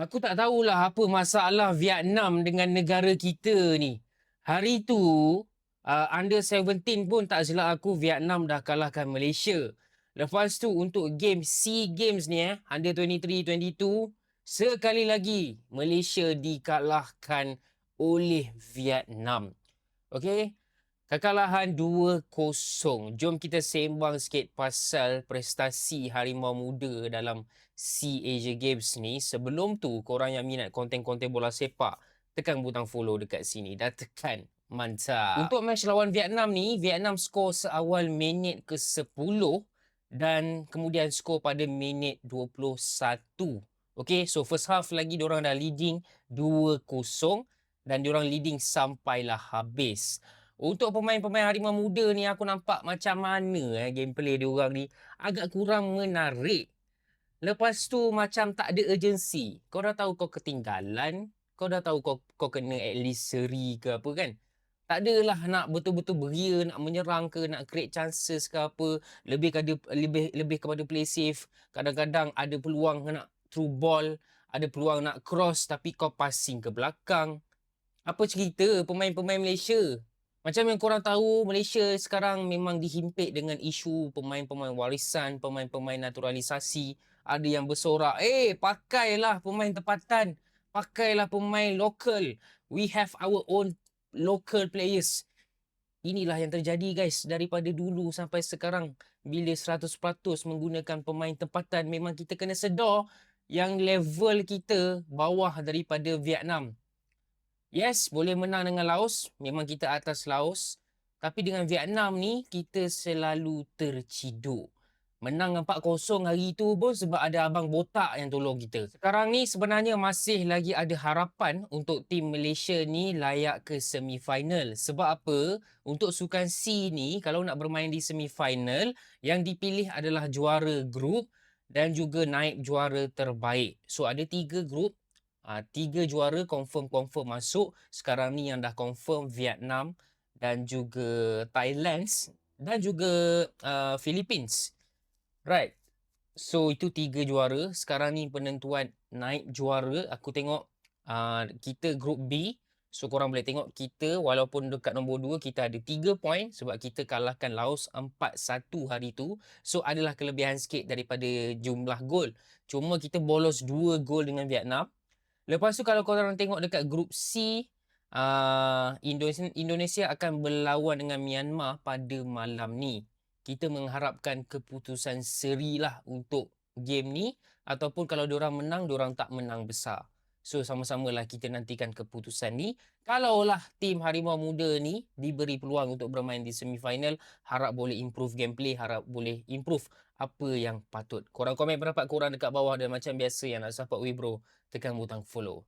Aku tak tahulah apa masalah Vietnam dengan negara kita ni. Hari tu, uh, under 17 pun tak silap aku Vietnam dah kalahkan Malaysia. Lepas tu untuk game SEA Games ni eh, under 23, 22, sekali lagi Malaysia dikalahkan oleh Vietnam. Okay, kekalahan 2-0. Jom kita sembang sikit pasal prestasi Harimau Muda dalam SEA Asia Games ni. Sebelum tu, korang yang minat konten-konten bola sepak, tekan butang follow dekat sini. Dah tekan. Mantap. Untuk match lawan Vietnam ni, Vietnam skor seawal minit ke-10 dan kemudian skor pada minit 21. Okay, so first half lagi diorang dah leading 2-0 dan diorang leading sampailah habis. Untuk pemain-pemain Harimau Muda ni aku nampak macam mana eh, gameplay diorang ni agak kurang menarik. Lepas tu macam tak ada urgency. Kau dah tahu kau ketinggalan, kau dah tahu kau kau kena at least seri ke apa kan? tak adalah nak betul-betul beria nak menyerang ke nak create chances ke apa lebih kepada lebih lebih kepada play safe kadang-kadang ada peluang nak through ball ada peluang nak cross tapi kau passing ke belakang apa cerita pemain-pemain Malaysia macam yang korang tahu Malaysia sekarang memang dihimpit dengan isu pemain-pemain warisan pemain-pemain naturalisasi ada yang bersorak eh pakailah pemain tempatan pakailah pemain lokal we have our own local players. Inilah yang terjadi guys daripada dulu sampai sekarang bila 100% menggunakan pemain tempatan memang kita kena sedar yang level kita bawah daripada Vietnam. Yes, boleh menang dengan Laos, memang kita atas Laos. Tapi dengan Vietnam ni kita selalu terciduk menang 4-0 hari tu pun sebab ada abang botak yang tolong kita. Sekarang ni sebenarnya masih lagi ada harapan untuk tim Malaysia ni layak ke semifinal. Sebab apa? Untuk Sukan C ni kalau nak bermain di semifinal yang dipilih adalah juara grup dan juga naik juara terbaik. So ada tiga grup Uh, tiga juara confirm-confirm masuk. Sekarang ni yang dah confirm Vietnam dan juga Thailand dan juga uh, Philippines. Right. So itu tiga juara. Sekarang ni penentuan naik juara. Aku tengok uh, kita group B. So korang boleh tengok kita walaupun dekat nombor 2 kita ada 3 point sebab kita kalahkan Laos 4-1 hari tu. So adalah kelebihan sikit daripada jumlah gol. Cuma kita bolos 2 gol dengan Vietnam. Lepas tu kalau korang tengok dekat group C uh, Indonesia, Indonesia akan berlawan dengan Myanmar pada malam ni. Kita mengharapkan keputusan seri lah untuk game ni ataupun kalau diorang menang diorang tak menang besar so sama-sama lah kita nantikan keputusan ni. Kalaulah tim Harimau Muda ni diberi peluang untuk bermain di semifinal harap boleh improve gameplay harap boleh improve apa yang patut. Korang komen pendapat korang dekat bawah dan macam biasa yang nak support Wibro tekan butang follow